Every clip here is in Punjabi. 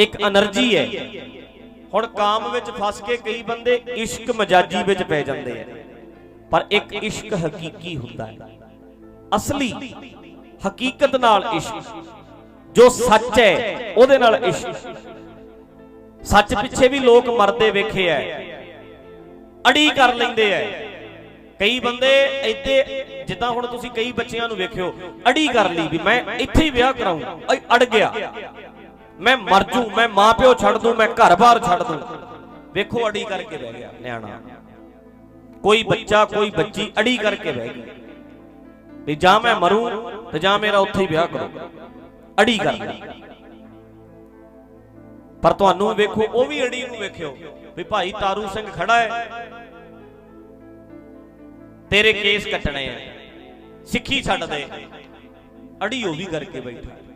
ਇੱਕ એનર્ਜੀ ਹੈ। ਹੁਣ ਕਾਮ ਵਿੱਚ ਫਸ ਕੇ ਕਈ ਬੰਦੇ ਇਸ਼ਕ ਮਜਾਜੀ ਵਿੱਚ ਪੈ ਜਾਂਦੇ ਆ। ਪਰ ਇੱਕ ਇਸ਼ਕ ਹਕੀਕੀ ਹੁੰਦਾ ਹੈ। ਅਸਲੀ ਹਕੀਕਤ ਨਾਲ ਇਸ਼ਕ, ਜੋ ਸੱਚ ਹੈ, ਉਹਦੇ ਨਾਲ ਇਸ਼ਕ। ਸੱਚ ਪਿੱਛੇ ਵੀ ਲੋਕ ਮਰਦੇ ਵੇਖੇ ਐ। ਅੜੀ ਕਰ ਲੈਂਦੇ ਐ। ਕਈ ਬੰਦੇ ਇੱਥੇ ਜਿੱਦਾਂ ਹੁਣ ਤੁਸੀਂ ਕਈ ਬੱਚਿਆਂ ਨੂੰ ਵੇਖਿਓ, ਅੜੀ ਕਰ ਲਈ ਵੀ ਮੈਂ ਇੱਥੇ ਹੀ ਵਿਆਹ ਕਰਾਉਂ ਅੜ ਗਿਆ। ਮੈਂ ਮਰ ਜੂ ਮੈਂ ਮਾਂ ਪਿਓ ਛੱਡ ਦੂੰ ਮੈਂ ਘਰ-ਬਾਰ ਛੱਡ ਦੂੰ। ਵੇਖੋ ਅੜੀ ਕਰਕੇ ਬਹਿ ਗਿਆ ਨਿਆਣਾ। ਕੋਈ ਬੱਚਾ ਕੋਈ ਬੱਚੀ ਅੜੀ ਕਰਕੇ ਬਹਿ ਗਈ। ਵੀ ਜਾਂ ਮੈਂ ਮਰੂੰ ਤੇ ਜਾਂ ਮੇਰਾ ਉੱਥੇ ਹੀ ਵਿਆਹ ਕਰੋ। ਅੜੀ ਕਰ ਪਰ ਤੁਹਾਨੂੰ ਵੇਖੋ ਉਹ ਵੀ ਅੜੀ ਨੂੰ ਵੇਖਿਓ ਵੀ ਭਾਈ ਤਾਰੂ ਸਿੰਘ ਖੜਾ ਹੈ। ਤੇਰੇ ਕੇਸ ਕੱਟਣੇ ਆ। ਸਿੱਖੀ ਛੱਡ ਦੇ। ਅੜੀ ਉਹ ਵੀ ਕਰਕੇ ਬੈਠਾ।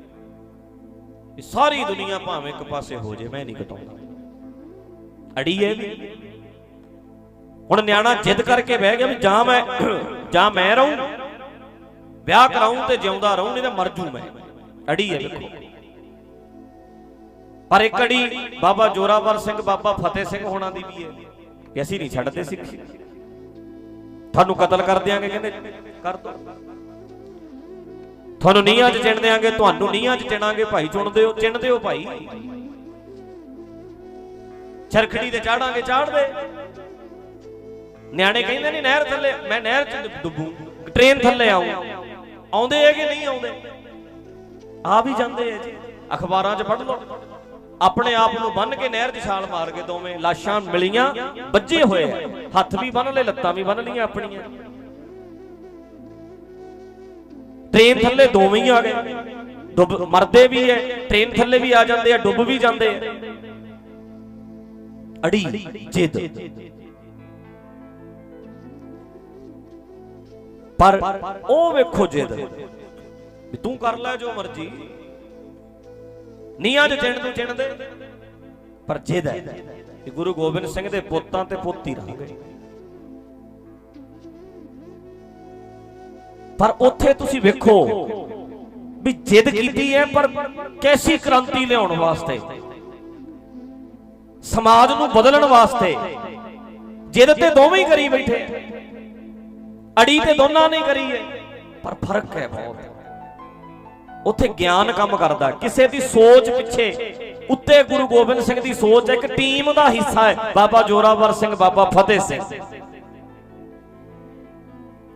ਇਹ ਸਾਰੀ ਦੁਨੀਆ ਭਾਵੇਂ ਇੱਕ ਪਾਸੇ ਹੋ ਜੇ, ਮੈਂ ਨਹੀਂ ਕਟਾਉਂਦਾ ਅੜੀ ਹੈ ਵੀ। ਹੁਣ ਨਿਆਣਾ ਜਿੱਦ ਕਰਕੇ ਬਹਿ ਗਿਆ ਵੀ ਜਾਂ ਮੈਂ ਜਾਂ ਮੈਂ ਰਹੂੰ, ਵਿਆਹ ਕਰਾਉਂ ਤੇ ਜਿਉਂਦਾ ਰਹੂੰ, ਨਹੀਂ ਤਾਂ ਮਰ ਜੂ ਮੈਂ। ਅੜੀ ਹੈ ਵੇਖੋ। ਪਰ ਇੱਕ ਅੜੀ ਬਾਬਾ ਜੋਰਾਵਰ ਸਿੰਘ, ਬਾਬਾ ਫਤਿਹ ਸਿੰਘ ਹੋਣਾ ਦੀ ਵੀ ਹੈ ਕਿ ਅਸੀਂ ਨਹੀਂ ਛੱਡਦੇ ਸਿੱਖੀ। ਤੁਹਾਨੂੰ ਕਤਲ ਕਰ ਦਿਆਂਗੇ, ਕਹਿੰਦੇ, ਕਰ ਦੋ। ਤੁਹਾਨੂੰ ਨੀਹਾਂ 'ਚ ਚਿਣ ਦਿਆਂਗੇ, ਤੁਹਾਨੂੰ ਨੀਹਾਂ 'ਚ ਚਿਣਾਂਗੇ ਭਾਈ, ਚੁਣਦੇ ਹੋ, ਚਿਣਦੇ ਹੋ ਭਾਈ। ਚਰਖੜੀ ਤੇ ਚਾੜਾਂਗੇ, ਚਾੜ ਦੇ। ਨਿਆਣੇ ਕਹਿੰਦੇ ਨੇ ਨਹਿਰ ਥੱਲੇ, ਮੈਂ ਨਹਿਰ 'ਚ ਡੁੱਬੂ ਟ੍ਰੇਨ ਥੱਲੇ ਆਉਂ ਆਉਂਦੇ ਹੈ ਕਿ ਨਹੀਂ ਆਉਂਦੇ। ਆ ਵੀ ਜਾਂਦੇ ਆ ਜੀ। ਅਖਬਾਰਾਂ 'ਚ ਪੜ੍ਹ ਲਓ। ਆਪਣੇ ਆਪ ਨੂੰ ਬੰਨ ਕੇ ਨਹਿਰ 'ਚ ਛਾਲ ਮਾਰ ਕੇ ਦੋਵੇਂ ਲਾਸ਼ਾਂ ਮਿਲੀਆਂ ਵੱਜੇ ਹੋਏ ਹੱਥ ਵੀ ਬੰਨ ਲਏ, ਲੱਤਾਂ ਵੀ ਬੰਨ ਲਈਆਂ ਆਪਣੀਆਂ। ਟ੍ਰੇਨ ਥੱਲੇ ਦੋਵੇਂ ਹੀ ਆ ਗਏ। ਡੁੱਬ ਮਰਦੇ ਵੀ ਐ, ਟ੍ਰੇਨ ਥੱਲੇ ਵੀ ਆ ਜਾਂਦੇ ਆ ਡੁੱਬ ਵੀ ਜਾਂਦੇ ਆ ਅੜੀ ਜਿੱਦ। ਪਰ ਉਹ ਵੇਖੋ ਜਿੱਦ। ਵੀ ਤੂੰ ਕਰ ਲੈ ਜੋ ਮਰਜ਼ੀ। ਨੀਆਂ 'ਚ ਚਿਣ ਤੂੰ ਚਿਣ ਦੇ ਪਰ ਜਿੱਦ ਹੈ ਕਿ ਗੁਰੂ ਗੋਬਿੰਦ ਸਿੰਘ ਦੇ ਪੁੱਤਾਂ ਤੇ ਪੋਤੀ ਰਹਿ ਗਏ। ਪਰ ਉੱਥੇ ਤੁਸੀਂ ਵੇਖੋ ਵੀ ਜਿੱਦ ਕੀਤੀ ਹੈ ਪਰ ਕੈਸੀ ਕ੍ਰਾਂਤੀ ਲਿਆਉਣ ਵਾਸਤੇ? ਸਮਾਜ ਨੂੰ ਬਦਲਣ ਵਾਸਤੇ। ਜਿੱਦ ਤੇ ਦੋਵੇਂ ਹੀ ਕਰੀ ਬੈਠੇ। ਅੜੀ ਤੇ ਦੋਨਾਂ ਨੇ ਕਰੀ ਹੈ। ਪਰ ਫ਼ਰਕ ਹੈ ਬਹੁਤ। ਉੱਥੇ ਗਿਆਨ ਕੰਮ ਕਰਦਾ। ਕਿਸੇ ਦੀ ਸੋਚ ਪਿੱਛੇ। ਉੱਤੇ ਗੁਰੂ ਗੋਬਿੰਦ ਸਿੰਘ ਦੀ ਸੋਚ ਇੱਕ ਟੀਮ ਦਾ ਹਿੱਸਾ ਹੈ। ਬਾਬਾ ਜੋਰਾਵਰ ਸਿੰਘ ਬਾਬਾ ਫਤਿਹ ਸਿੰਘ।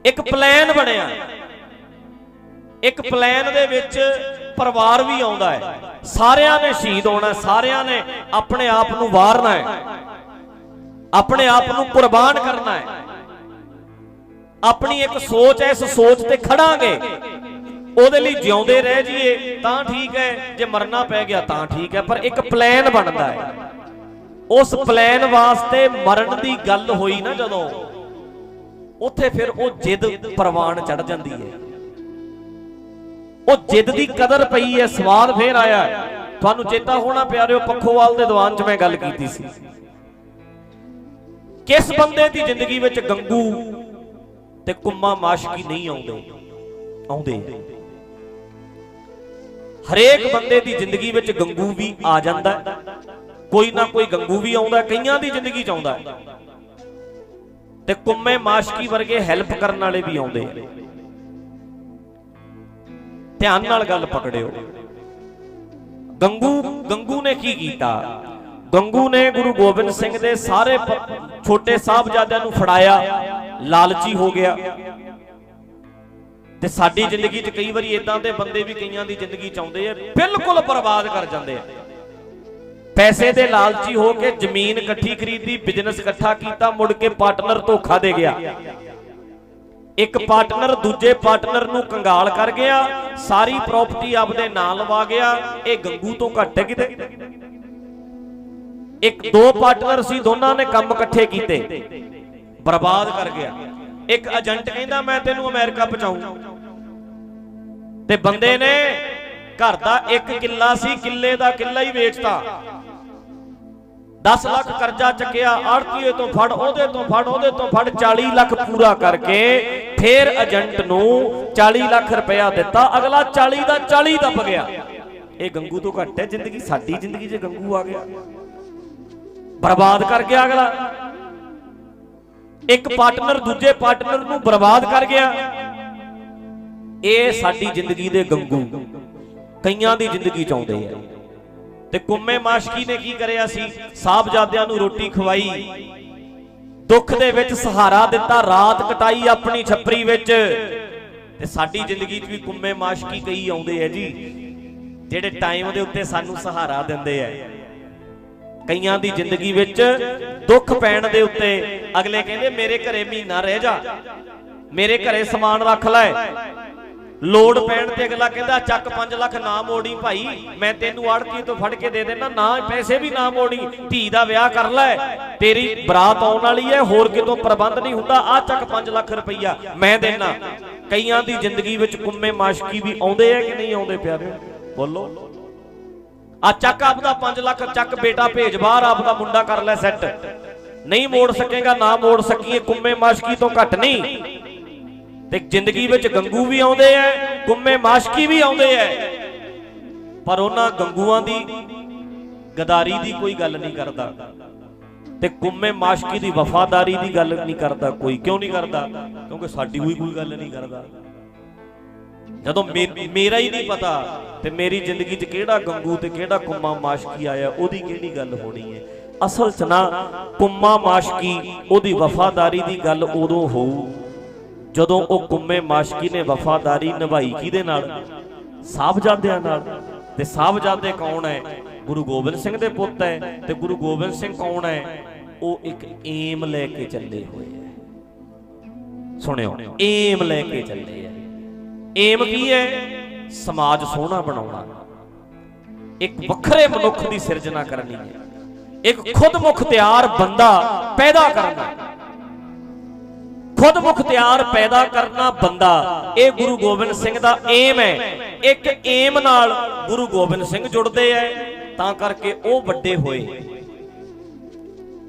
ਇੱਕ ਪਲਾਨ ਬਣਿਆ। ਇੱਕ ਪਲਾਨ ਦੇ ਵਿੱਚ ਪਰਿਵਾਰ ਵੀ ਆਉਂਦਾ ਹੈ। ਸਾਰਿਆਂ ਨੇ ਸ਼ਹੀਦ ਹੋਣਾ ਸਾਰਿਆਂ ਨੇ ਆਪਣੇ ਆਪ ਨੂੰ ਵਾਰਨਾ ਹੈ। ਆਪਣੇ ਆਪ ਨੂੰ ਕੁਰਬਾਨ ਕਰਨਾ ਹੈ। ਆਪਣੀ ਇੱਕ ਸੋਚ ਹੈ, ਇਸ ਸੋਚ ਤੇ ਖੜਾਂਗੇ। ਉਹਦੇ ਲਈ ਜਿਉਂਦੇ ਰਹਿ ਜਾਈਏ, ਤਾਂ ਠੀਕ ਹੈ। ਜੇ ਮਰਨਾ ਪੈ ਗਿਆ, ਤਾਂ ਠੀਕ ਹੈ। ਪਰ ਇੱਕ ਪਲਾਨ ਬਣਦਾ ਹੈ। ਉਸ ਪਲਾਨ ਵਾਸਤੇ ਮਰਨ ਦੀ ਗੱਲ ਹੋਈ ਨਾ ਜਦੋਂ ਉੱਥੇ ਫਿਰ ਉਹ ਜਿੱਦ ਪ੍ਰਵਾਨ ਚੜ ਜਾਂਦੀ ਹੈ। ਉਹ ਜਿੱਦ ਦੀ ਕਦਰ ਪਈ ਹੈ, ਸਵਾਦ ਫੇਰ ਆਇਆ ਤੁਹਾਨੂੰ ਚੇਤਾ ਹੋਣਾ ਪਿਆਰਿਓ, ਪੱਖੋਵਾਲ ਦੇ ਦੀਵਾਨ 'ਚ ਮੈਂ ਗੱਲ ਕੀਤੀ ਸੀ। ਕਿਸ ਬੰਦੇ ਦੀ ਜ਼ਿੰਦਗੀ ਵਿੱਚ ਗੰਗੂ ਤੇ ਕੁੰਮਾ ਮਾਸ਼ਕੀ ਨਹੀਂ ਆਉਂਦੇ? ਆਉਂਦੇ। ਹਰੇਕ ਬੰਦੇ ਦੀ ਜ਼ਿੰਦਗੀ ਵਿੱਚ ਗੰਗੂ ਵੀ ਆ ਜਾਂਦਾ ਕੋਈ ਨਾ ਕੋਈ ਗੰਗੂ ਵੀ ਆਉਂਦਾ ਕਈਆਂ ਦੀ ਜ਼ਿੰਦਗੀ 'ਚ ਆਉਂਦਾ ਤੇ ਕੁੰਮੇ ਮਾਸ਼ਕੀ ਵਰਗੇ ਹੈਲਪ ਕਰਨ ਵਾਲੇ ਵੀ ਆਉਂਦੇ ਆ। ਧਿਆਨ ਨਾਲ ਗੱਲ ਪਕੜਿਓ। ਗੰਗੂ ਗੰਗੂ ਨੇ ਕੀ ਕੀਤਾ? ਗੰਗੂ ਨੇ ਗੁਰੂ ਗੋਬਿੰਦ ਸਿੰਘ ਦੇ ਸਾਰੇ ਛੋਟੇ ਸਾਹਿਬਜ਼ਾਦਿਆਂ ਨੂੰ ਫੜਾਇਆ। ਲਾਲਚੀ ਹੋ ਗਿਆ। ਤੇ ਸਾਡੀ ਜ਼ਿੰਦਗੀ 'ਚ ਕਈ ਵਾਰੀ ਇਦਾਂ ਦੇ ਬੰਦੇ ਵੀ ਕਈਆਂ ਦੀ ਜ਼ਿੰਦਗੀ 'ਚ ਆਉਂਦੇ ਆ, ਬਿਲਕੁਲ ਬਰਬਾਦ ਕਰ ਜਾਂਦੇ ਆ। ਪੈਸੇ ਦੇ ਲਾਲਚੀ ਹੋ ਕੇ ਜ਼ਮੀਨ ਇਕੱਠੀ ਖਰੀਦੀ ਬਿਜ਼ਨਸ ਇਕੱਠਾ ਕੀਤਾ, ਮੁੜ ਕੇ ਪਾਰਟਨਰ ਧੋਖਾ ਦੇ ਗਿਆ। ਇੱਕ ਪਾਰਟਨਰ ਦੂਜੇ ਪਾਰਟਨਰ ਨੂੰ ਕੰਗਾਲ ਕਰ ਗਿਆ, ਸਾਰੀ ਪ੍ਰਾਪਰਟੀ ਆਪਦੇ ਨਾਂ ਲਵਾ ਗਿਆ, ਇਹ ਗੰਗੂ ਤੋਂ ਘੱਟ ਕਿਤੇ? ਇੱਕ ਦੋ ਪਾਰਟਨਰ ਸੀ, ਦੋਨਾਂ ਨੇ ਕੰਮ ਇਕੱਠੇ ਕੀਤੇ, ਬਰਬਾਦ ਕਰ ਗਿਆ। ਇੱਕ ਏਜੰਟ ਕਹਿੰਦਾ, ਮੈਂ ਤੈਨੂੰ ਅਮਰੀਕਾ ਪਹੁੰਚਾਉਂ ਤੇ ਬੰਦੇ ਨੇ ਘਰ ਦਾ ਇੱਕ ਕਿੱਲਾ ਸੀ, ਕਿੱਲੇ ਦਾ ਕਿੱਲਾ ਹੀ ਵੇਚਤਾ। 10 ਲੱਖ ਕਰਜ਼ਾ ਚੱਕਿਆ, ਆੜਤੀਏ ਤੋਂ ਫੜ, ਉਹਦੇ ਤੋਂ ਫੜ, ਉਹਦੇ ਤੋਂ ਫੜ 40 ਲੱਖ ਪੂਰਾ ਕਰਕੇ ਫੇਰ ਏਜੰਟ ਨੂੰ 40 ਲੱਖ ਰੁਪਇਆ ਦਿੱਤਾ। ਅਗਲਾ 40 ਦਾ 40 ਦੱਬ ਗਿਆ। ਇਹ ਗੰਗੂ ਤੋਂ ਘੱਟ ਹੈ ਜ਼ਿੰਦਗੀ, ਸਾਡੀ ਜ਼ਿੰਦਗੀ 'ਚ ਗੰਗੂ ਆ ਗਿਆ। ਬਰਬਾਦ ਕਰ ਗਿਆ ਅਗਲਾ। ਇੱਕ ਪਾਰਟਨਰ ਦੂਜੇ ਪਾਰਟਨਰ ਨੂੰ ਬਰਬਾਦ ਕਰ ਗਿਆ। ਇਹ ਸਾਡੀ ਜ਼ਿੰਦਗੀ ਦੇ ਗੰਗੂ। ਕਈਆਂ ਦੀ ਜ਼ਿੰਦਗੀ ਚ ਆਉਂਦੇ ਆ। ਤੇ ਕੁੰਮੇ ਮਾਸ਼ਕੀ ਨੇ ਕੀ ਕਰਿਆ ਸੀ? ਸਾਹਿਬਜ਼ਾਦਿਆਂ ਨੂੰ ਰੋਟੀ ਖਵਾਈ। ਦੁੱਖ ਦੇ ਵਿੱਚ ਸਹਾਰਾ ਦਿੱਤਾ, ਰਾਤ ਕਟਾਈ ਆਪਣੀ ਛੱਪਰੀ ਵਿੱਚ। ਤੇ ਸਾਡੀ ਜ਼ਿੰਦਗੀ 'ਚ ਵੀ ਕੁੰਮੇ ਮਾਸ਼ਕੀ ਕਈ ਆਉਂਦੇ ਆ ਜੀ, ਜਿਹੜੇ ਟਾਈਮ ਦੇ ਉੱਤੇ ਸਾਨੂੰ ਸਹਾਰਾ ਦਿੰਦੇ ਆ ਕਈਆਂ ਦੀ ਜ਼ਿੰਦਗੀ ਵਿੱਚ ਦੁੱਖ ਪੈਣ ਦੇ ਉੱਤੇ ਅਗਲੇ ਕਹਿੰਦੇ, ਮੇਰੇ ਘਰੇ ਮਹੀਨਾ ਰਹਿ ਜਾ, ਮੇਰੇ ਘਰੇ ਸਮਾਨ ਰੱਖ ਲੈ ਲੋੜ ਪੈਣ ਤੇ ਅਗਲਾ ਕਹਿੰਦਾ, ਚੱਕ 5 ਲੱਖ ਨਾ ਮੋੜੀ ਭਾਈ, ਮੈਂ ਤੈਨੂੰ ਆੜਤੀ ਤੋਂ ਫੜ ਕੇ ਦੇ ਦੇਣਾ ਨਾ ਪੈਸੇ ਵੀ ਨਾ ਮੋੜੀ, ਧੀ ਦਾ ਵਿਆਹ ਕਰ ਲੈ। ਤੇਰੀ ਬਰਾਤ ਆਉਣ ਵਾਲੀ ਹੈ ਹੋਰ ਕਿਤੋਂ ਪ੍ਰਬੰਧ ਨਹੀਂ ਹੁੰਦਾ, ਆ ਚੱਕ 5 ਲੱਖ ਰੁਪਈਆ ਮੈਂ ਦੇਣਾ ਕਈਆਂ ਦੀ ਜ਼ਿੰਦਗੀ ਵਿੱਚ ਕੁੰਮੇ ਮਾਸ਼ਕੀ ਵੀ ਆਉਂਦੇ ਆ ਕਿ ਨਹੀਂ ਆਉਂਦੇ ਪਿਆਰੇ? ਬੋਲੋ। ਆ ਚੱਕ ਆਪਦਾ 5 ਲੱਖ, ਚੱਕ ਬੇਟਾ ਭੇਜ, ਬਾਹਰ ਆਪਦਾ ਮੁੰਡਾ ਕਰ ਲੈ ਸੈੱਟ ਨਹੀਂ ਮੋੜ ਸਕੇਗਾ, ਨਾ ਮੋੜ ਸਕੀਏ, ਕੁੰਮੇ ਮਾਸ਼ਕੀ ਤੋਂ ਘੱਟ ਨਹੀਂ। ਤੇ ਜ਼ਿੰਦਗੀ ਵਿੱਚ ਗੰਗੂ ਵੀ ਆਉਂਦੇ ਐ ਕੁੰਮੇ ਮਾਸ਼ਕੀ ਵੀ ਆਉਂਦੇ ਐ। ਪਰ ਉਹਨਾਂ ਗੰਗੂਆਂ ਦੀ ਗਦਾਰੀ ਦੀ ਕੋਈ ਗੱਲ ਨਹੀਂ ਕਰਦਾ ਤੇ ਕੁੰਮੇ ਮਾਸ਼ਕੀ ਦੀ ਵਫਾਦਾਰੀ ਦੀ ਗੱਲ ਨਹੀਂ ਕਰਦਾ, ਕੋਈ ਕਿਉਂ ਨਹੀਂ ਕਰਦਾ? ਕਿਉਂਕਿ ਸਾਡੀ ਕੋਈ ਕੋਈ ਗੱਲ ਨਹੀਂ ਕਰਦਾ। ਜਦੋਂ ਮੇ- ਮੇਰਾ ਹੀ ਨਹੀਂ ਪਤਾ ਤੇ ਮੇਰੀ ਜ਼ਿੰਦਗੀ 'ਚ ਕਿਹੜਾ ਗੰਗੂ ਤੇ ਕਿਹੜਾ ਕੁੰਮਾ ਮਾਸ਼ਕੀ ਆਇਆ, ਉਹਦੀ ਕਿਹੜੀ ਗੱਲ ਹੋਣੀ ਹੈ ਅਸਲ 'ਚ ਨਾ ਕੁੰਮਾ ਮਾਸ਼ਕੀ, ਉਹਦੀ ਵਫਾਦਾਰੀ ਦੀ ਗੱਲ ਉਦੋਂ ਹੋਊ ਜਦੋਂ ਉਹ ਕੁੰਮੇ ਮਾਸ਼ਕੀ ਨੇ ਵਫਾਦਾਰੀ ਨਿਭਾਈ ਕਿਹਦੇ ਨਾਲ? ਸਾਹਿਬਜ਼ਾਦਿਆਂ ਨਾਲ। ਤੇ ਸਾਹਿਬਜ਼ਾਦੇ ਕੌਣ ਹੈ? ਗੁਰੂ ਗੋਬਿੰਦ ਸਿੰਘ ਦੇ ਪੁੱਤ ਹੈ। ਤੇ ਗੁਰੂ ਗੋਬਿੰਦ ਸਿੰਘ ਕੌਣ ਹੈ? ਉਹ ਇੱਕ ਏਮ ਲੈ ਕੇ ਚੱਲੇ ਹੋਏ ਹੈ। ਸੁਣਿਓ, ਏਮ ਲੈ ਕੇ ਚੱਲੇ ਹੈ। ਏਮ ਕੀ ਹੈ? ਸਮਾਜ ਸੋਹਣਾ ਬਣਾਉਣਾ। ਇੱਕ ਵੱਖਰੇ ਮਨੁੱਖ ਦੀ ਸਿਰਜਣਾ ਕਰਨੀ ਹੈ। ਇੱਕ ਖੁਦ ਮੁਖਤਿਆਰ ਬੰਦਾ ਪੈਦਾ ਕਰਨਾ। ਖੁਦ ਮੁਖਤਿਆਰ ਪੈਦਾ ਕਰਨਾ ਬੰਦਾ। ਇਹ ਗੁਰੂ ਗੋਬਿੰਦ ਸਿੰਘ ਦਾ ਏਮ ਹੈ। ਇੱਕ ਏਮ ਨਾਲ ਗੁਰੂ ਗੋਬਿੰਦ ਸਿੰਘ ਜੁੜਦੇ ਐ ਤਾਂ ਕਰਕੇ ਉਹ ਵੱਡੇ ਹੋਏ।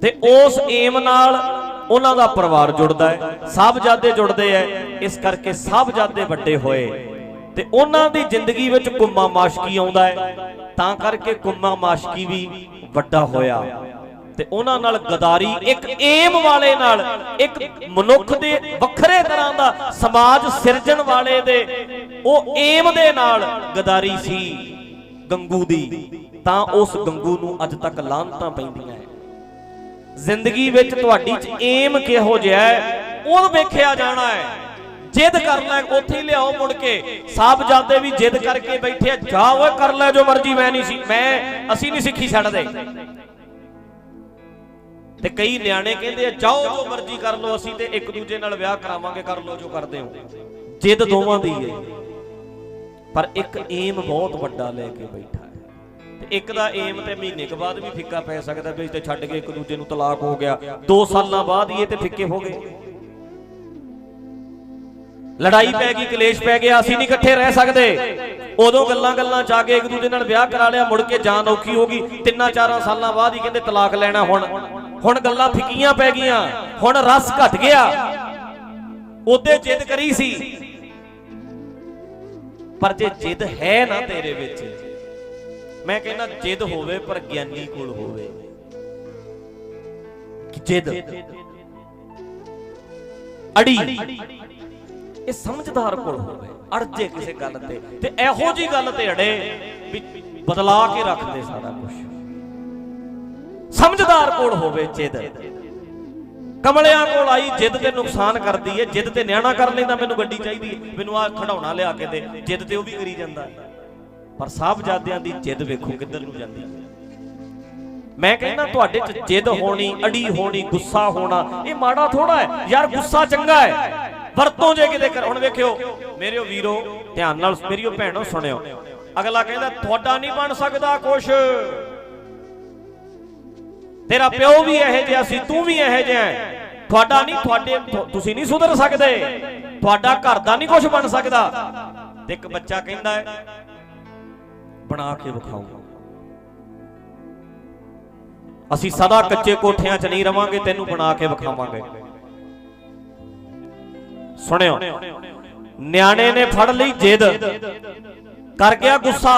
ਤੇ ਉਸ ਏਮ ਨਾਲ ਉਹਨਾਂ ਦਾ ਪਰਿਵਾਰ ਜੁੜਦਾ ਹੈ। ਸਾਹਿਬਜ਼ਾਦੇ ਜੁੜਦੇ ਐ ਇਸ ਕਰਕੇ ਸਾਹਿਬਜ਼ਾਦੇ ਵੱਡੇ ਹੋਏ। ਤੇ ਉਹਨਾਂ ਦੀ ਜ਼ਿੰਦਗੀ ਵਿੱਚ ਕੁੰਮਾ ਮਾਸ਼ਕੀ ਆਉਂਦਾ ਹੈ। ਤਾਂ ਕਰਕੇ ਕੁੰਮਾ ਮਾਸ਼ਕੀ ਵੀ ਵੱਡਾ ਹੋਇਆ। ਤੇ ਉਹਨਾਂ ਨਾਲ ਗਦਾਰੀ ਇੱਕ ਏਮ ਵਾਲੇ ਨਾਲ ਇੱਕ ਮਨੁੱਖ ਦੇ ਵੱਖਰੇ ਤਰ੍ਹਾਂ ਦਾ ਸਮਾਜ ਸਿਰਜਣ ਵਾਲੇ ਦੇ ਉਹ ਏਮ ਦੇ ਨਾਲ ਗਦਾਰੀ ਸੀ ਗੰਗੂ ਦੀ। ਤਾਂ ਉਸ ਗੰਗੂ ਨੂੰ ਅੱਜ ਤੱਕ ਲਾਂਤਾਂ ਪੈਂਦੀਆਂ ਹੈ ਜ਼ਿੰਦਗੀ ਵਿੱਚ ਤੁਹਾਡੀ ਚ ਏਮ ਕਿਹੋ ਜਿਹਾ ਹੈ ਉਹ ਵੇਖਿਆ ਜਾਣਾ ਹੈ ਜਿੱਦ ਕਰਨਾ ਉੱਥੇ ਲਿਆਓ ਮੁੜ ਕੇ। ਸਾਹਿਬਜ਼ਾਦੇ ਵੀ ਜਿੱਦ ਕਰਕੇ ਬੈਠੇ ਆ, ਜਾ ਓਏ ਕਰ ਲੈ ਜੋ ਮਰਜ਼ੀ ਮੈਂ ਨਹੀਂ ਸੀ ਮੈਂ ਅਸੀਂ ਨਹੀਂ ਸਿੱਖੀ ਛੱਡਦੇ। ਤੇ ਕਈ ਨਿਆਣੇ ਕਹਿੰਦੇ ਆ, ਜਾਓ ਜੋ ਮਰਜ਼ੀ ਕਰ ਲਓ, ਅਸੀਂ ਤੇ ਇੱਕ ਦੂਜੇ ਨਾਲ ਵਿਆਹ ਕਰਾਵਾਂਗੇ, ਕਰ ਲਓ ਜੋ ਕਰਦੇ ਹੋ। ਜਿੱਦ ਦੋਵਾਂ ਦੀ ਹੈ ਪਰ ਇੱਕ ਏਮ ਬਹੁਤ ਵੱਡਾ ਲੈ ਕੇ ਬੈਠਾ ਹੈ। ਤੇ ਇੱਕ ਦਾ ਏਮ ਤੇ ਮਹੀਨੇ ਕੁ ਬਾਅਦ ਵੀ ਫਿੱਕਾ ਪੈ ਸਕਦਾ ਵੀ ਤੇ ਛੱਡ ਕੇ ਇੱਕ ਦੂਜੇ ਨੂੰ ਤਲਾਕ ਹੋ ਗਿਆ। 2 ਸਾਲਾਂ ਬਾਅਦ ਹੀ ਇਹ ਤੇ ਫਿੱਕੇ ਹੋ ਗਏ। ਲੜਾਈ ਪੈ ਗਈ, ਕਲੇਸ਼ ਪੈ ਗਿਆ, ਅਸੀਂ ਨਹੀਂ ਇਕੱਠੇ ਰਹਿ ਸਕਦੇ। ਉਦੋਂ ਗੱਲਾਂ ਗੱਲਾਂ ਚ ਆ ਕੇ ਇੱਕ ਦੂਜੇ ਨਾਲ ਵਿਆਹ ਕਰਾ ਲਿਆ, ਮੁੜ ਕੇ ਜਾਨ ਔਖੀ ਹੋ ਗਈ। ਤਿੰਨਾਂ ਚਾਰਾਂ ਸਾਲਾਂ ਬਾਅਦ ਹੀ ਕਹਿੰਦੇ ਤਲਾਕ ਲੈਣਾ ਹੁਣ। ਹੁਣ ਗੱਲਾਂ ਫਿੱਕੀਆਂ ਪੈ ਗਈਆਂ। ਹੁਣ ਰਸ ਘਟ ਗਿਆ। ਉਹਦੇ ਜਿੱਦ ਕਰੀ ਸੀ। ਪਰ ਜੇ ਜਿੱਦ ਹੈ ਨਾ ਤੇਰੇ ਵਿੱਚ, ਮੈਂ ਕਹਿੰਦਾ ਜਿੱਦ ਹੋਵੇ ਪਰ ਗਿਆਨੀ ਕੋਲ ਹੋਵੇ। ਜਿੱਦ। ਅੜੀ। ਇਹ ਸਮਝਦਾਰ ਕੋਲ ਹੋਵੇ ਅੜ ਜੇ ਕਿਸੇ ਗੱਲ ਤੇ। ਤੇ ਇਹੋ ਜੀ ਗੱਲ ਤੇ ਅੜੇ ਵੀ ਬਦਲਾ ਕੇ ਰੱਖਦੇ ਸਾਰਾ ਕੁਝ ਸਮਝਦਾਰ ਕੋਲ ਹੋਵੇ ਜਿੱਦ। ਕਮਲਿਆਂ ਕੋਲ ਆਈ, ਜਿੱਦ ਤੇ ਨੁਕਸਾਨ ਕਰਦੀ ਏ, ਜਿੱਦ ਤੇ ਨਿਆਣਾ ਕਰ ਲੈਂਦਾ, ਮੈਨੂੰ ਗੱਡੀ ਚਾਹੀਦੀ ਏ, ਮੈਨੂੰ ਆ ਖਡਾਉਣਾ ਲਿਆ ਕੇ ਦੇ, ਜਿੱਦ ਤੇ ਉਹ ਵੀ ਕਰੀ ਜਾਂਦਾ ਪਰ ਸਾਹਿਬਜ਼ਾਦਿਆਂ ਦੀ ਜਿੱਦ ਵੇਖੋ ਕਿੱਧਰ ਨੂੰ ਜਾਂਦੀ ਹੈ ਮੈਂ ਕਹਿੰਦਾ ਤੁਹਾਡੇ ਚ ਜਿੱਦ ਹੋਣੀ, ਅੜੀ ਹੋਣੀ, ਗੁੱਸਾ ਹੋਣਾ, ਇਹ ਮਾੜਾ ਥੋੜਾ ਹੈ ਯਾਰ ਗੁੱਸਾ ਚੰਗਾ ਹੈ ਵਰਤੋਂ ਜੇ ਕਿਤੇ ਕਰ ਹੁਣ ਵੇਖਿਓ, ਮੇਰਿਓ ਵੀਰੋ, ਧਿਆਨ ਨਾਲ ਮੇਰਿਓ ਭੈਣੋ ਸੁਣਿਓ। ਅਗਲਾ ਕਹਿੰਦਾ, ਤੁਹਾਡਾ ਨਹੀਂ ਬਣ ਸਕਦਾ ਕੁਛ। ਤੇਰਾ ਪਿਓ ਵੀ ਇਹੋ ਜਿਹਾ ਸੀ, ਤੂੰ ਵੀ ਇਹੋ ਜਿਹਾ ਤੁਹਾਡਾ ਨਹੀਂ, ਤੁਹਾਡੇ ਤੁਸੀਂ ਨਹੀਂ ਸੁਧਰ ਸਕਦੇ। ਤੁਹਾਡਾ ਘਰ ਦਾ ਨਹੀਂ ਕੁਝ ਬਣ ਸਕਦਾ। ਤੇ ਇੱਕ ਬੱਚਾ ਕਹਿੰਦਾ ਹੈ, ਬਣਾ ਕੇ ਵਿਖਾਉਂਗਾ ਅਸੀਂ ਸਦਾ ਕੱਚੇ ਕੋਠਿਆਂ 'ਚ ਨਹੀਂ ਰਵਾਂਗੇ, ਤੈਨੂੰ ਬਣਾ ਕੇ ਵਿਖਾਵਾਂਗੇ। ਸੁਣਿਓ, ਨਿਆਣੇ ਨੇ ਫੜ ਲਈ ਜਿੱਦ। ਕਰ ਗਿਆ ਗੁੱਸਾ।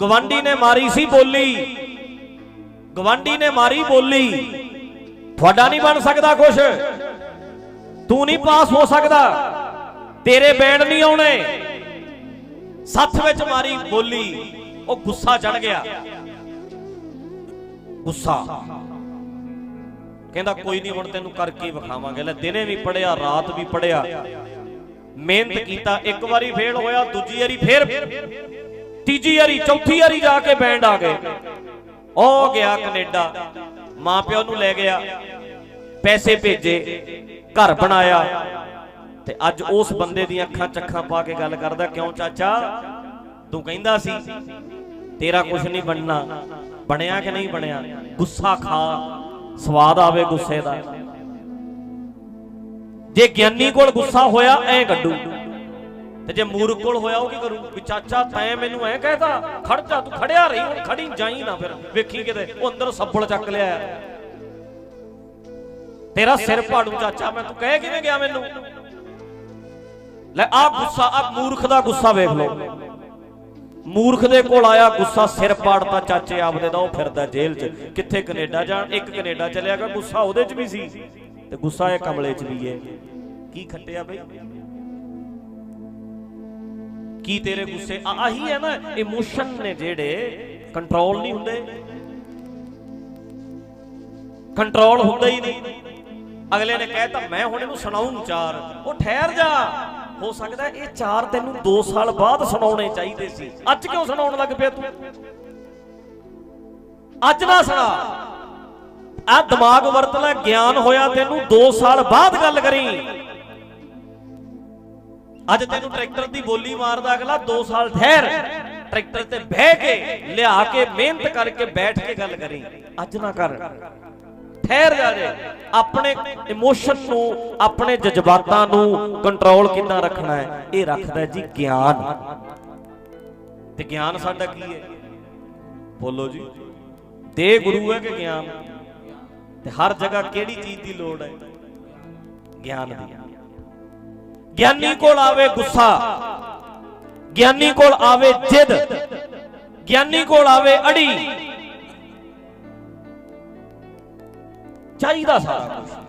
ਗਵਾਂਡੀ ਨੇ ਮਾਰੀ ਸੀ ਬੋਲੀ। ਗਵਾਂਡੀ ਨੇ ਮਾਰੀ ਬੋਲੀ। ਤੁਹਾਡਾ ਨਹੀਂ ਬਣ ਸਕਦਾ ਕੁਛ। ਤੂੰ ਨਹੀਂ ਪਾਸ ਹੋ ਸਕਦਾ। ਤੇਰੇ ਬੈਂਡ ਨਹੀਂ ਆਉਣੇ। ਸੱਥ ਵਿੱਚ ਮਾਰੀ ਬੋਲੀ। ਉਹ ਗੁੱਸਾ ਚੜ ਗਿਆ। ਗੁੱਸਾ। ਕਹਿੰਦਾ, ਕੋਈ ਨਹੀਂ, ਹੁਣ ਤੈਨੂੰ ਕਰਕੇ ਵਿਖਾਵਾਂਗੇ। ਲੈ, ਦਿਨੇ ਵੀ ਪੜਿਆ ਰਾਤ ਵੀ ਪੜਿਆ ਮਿਹਨਤ ਕੀਤਾ, ਇੱਕ ਵਾਰੀ ਫੇਲ ਹੋਇਆ, ਦੂਜੀ ਵਾਰੀ ਫੇਰ, ਤੀਜੀ ਵਾਰੀ, ਚੌਥੀ ਵਾਰੀ ਜਾ ਕੇ ਬੈਂਡ ਆ ਗਏ। ਉਹ ਗਿਆ ਕੈਨੇਡਾ ਮਾਂ ਪਿਓ ਨੂੰ ਲੈ ਗਿਆ, ਪੈਸੇ ਭੇਜੇ, ਘਰ ਬਣਾਇਆ। ਤੇ ਅੱਜ ਉਸ ਬੰਦੇ ਦੀਆਂ ਅੱਖਾਂ ਚੱਖਾਂ ਪਾ ਕੇ ਗੱਲ ਕਰਦਾ, ਕਿਉਂ ਚਾਚਾ? ਤੂੰ ਕਹਿੰਦਾ ਸੀ, ਤੇਰਾ ਕੁਝ ਨਹੀਂ ਬਣਨਾ। ਬਣਿਆ ਕਿ ਨਹੀਂ ਬਣਿਆ? ਗੁੱਸਾ ਖਾ, ਸਵਾਦ ਆਵੇ ਗੁੱਸੇ ਦਾ। ਜੇ ਗਿਆਨੀ ਕੋਲ ਗੁੱਸਾ ਹੋਇਆ, ਐ ਗੱਡੂ। ਤੇ ਜੇ ਮੂਰਖ ਕੋਲ ਹੋਇਆ ਉਹ ਕੀ ਕਰੂ? ਵੀ ਚਾਚਾ ਤੈਂ ਮੈਨੂੰ ਐ ਕਹਿਤਾ, ਖੜ ਜਾ, ਤੂੰ ਖੜਿਆ ਰਹੀ, ਹੁਣ ਖੜੀ ਜਾਈ ਨਾ ਫਿਰ। ਵੇਖੀ ਕਿਤੇ, ਉਹ ਅੰਦਰ ਸੱਬਲ ਚੱਕ ਲਿਆ ਤੇਰਾ ਸਿਰ ਪਾੜੂ ਚਾਚਾ, ਮੈਂ ਤੂੰ ਕਹਿ ਕਿਵੇਂ ਗਿਆ ਮੈਨੂੰ? ਲੈ ਆ ਗੁੱਸਾ ਆ ਮੂਰਖ ਦਾ ਗੁੱਸਾ ਵੇਖ ਲਓ। ਮੂਰਖ ਦੇ ਕੋਲ ਆਇਆ, ਗੁੱਸਾ ਸਿਰ ਪਾੜਤਾ ਚਾਚੇ ਆਪਦੇ ਦਾ, ਉਹ ਫਿਰਦਾ ਜੇਲ੍ਹ 'ਚ। ਕਿੱਥੇ ਕੈਨੇਡਾ ਜਾਣ? ਇੱਕ ਕੈਨੇਡਾ ਚਲਿਆ ਗਿਆ, ਗੁੱਸਾ ਉਹਦੇ 'ਚ ਵੀ ਸੀ। ਤੇ ਗੁੱਸਾ ਇਹ ਕਮਲੇ 'ਚ ਵੀ ਹੈ ਕੀ ਖੱਟਿਆ ਬਈ? ਕੀ ਤੇਰੇ ਗੁੱਸੇ? ਆ- ਆਹੀ ਹੈ ਨਾ ਇਮੋਸ਼ਨ ਨੇ ਜਿਹੜੇ ਕੰਟਰੋਲ ਨਹੀਂ ਹੁੰਦੇ। ਕੰਟਰੋਲ ਹੁੰਦਾ ਹੀ ਨਹੀਂ। ਅਗਲੇ ਨੇ ਕਹਿਤਾ, ਮੈਂ ਹੁਣ ਇਹਨੂੰ ਸੁਣਾਉਂ ਚਾਰ। ਉਹ ਠਹਿਰ ਜਾ। ਹੋ ਸਕਦਾ ਇਹ ਚਾਰ ਤੈਨੂੰ 2 ਸਾਲ ਬਾਅਦ ਸੁਣਾਉਣੇ ਚਾਹੀਦੇ ਸੀ। ਅੱਜ ਕਿਉਂ ਸੁਣਾਉਣ ਲੱਗ ਪਿਆ ਤੂੰ? ਅੱਜ ਨਾ ਸੁਣਾ। ਆ ਦਿਮਾਗ ਵਰਤ ਲੈ, ਗਿਆਨ ਹੋਇਆ ਤੈਨੂੰ 2 ਸਾਲ ਬਾਅਦ ਗੱਲ ਕਰੀ। ਅੱਜ ਤੈਨੂੰ ਟਰੈਕਟਰ ਦੀ ਬੋਲੀ ਮਾਰਦਾ ਅਗਲਾ 2 ਸਾਲ ਠਹਿਰ। ਟਰੈਕਟਰ ਤੇ ਬਹਿ ਕੇ, ਲਿਆ ਕੇ, ਮਿਹਨਤ ਕਰਕੇ ਬੈਠ ਕੇ ਗੱਲ ਕਰੀ। ਅੱਜ ਨਾ ਕਰ। ਠਹਿਰ ਜਾ ਜੇ। ਆਪਣੇ ਇਮੋਸ਼ਨ ਨੂੰ, ਆਪਣੇ ਜਜ਼ਬਾਤਾਂ ਨੂੰ ਕੰਟਰੋਲ ਕਿੱਦਾਂ ਰੱਖਣਾ ਹੈ? ਇਹ ਰੱਖਦਾ ਜੀ ਗਿਆਨ। ਤੇ ਗਿਆਨ ਸਾਡਾ ਕੀ ਹੈ? ਬੋਲੋ ਜੀ। ਦੇ ਗੁਰੂ ਹੈ ਕਿ ਗਿਆਨ? ਤੇ ਹਰ ਜਗ੍ਹਾ ਕਿਹੜੀ ਚੀਜ਼ ਦੀ ਲੋੜ ਹੈ? ਗਿਆਨ ਦੀ। ਗਿਆਨੀ ਕੋਲ ਆਵੇ ਗੁੱਸਾ, ਗਿਆਨੀ ਕੋਲ ਆਵੇ ਜਿੱਦ, ਗਿਆਨੀ ਕੋਲ ਆਵੇ ਅੜੀ। ਚਾਹੀਦਾ ਸਾਰਾ ਕੁਝ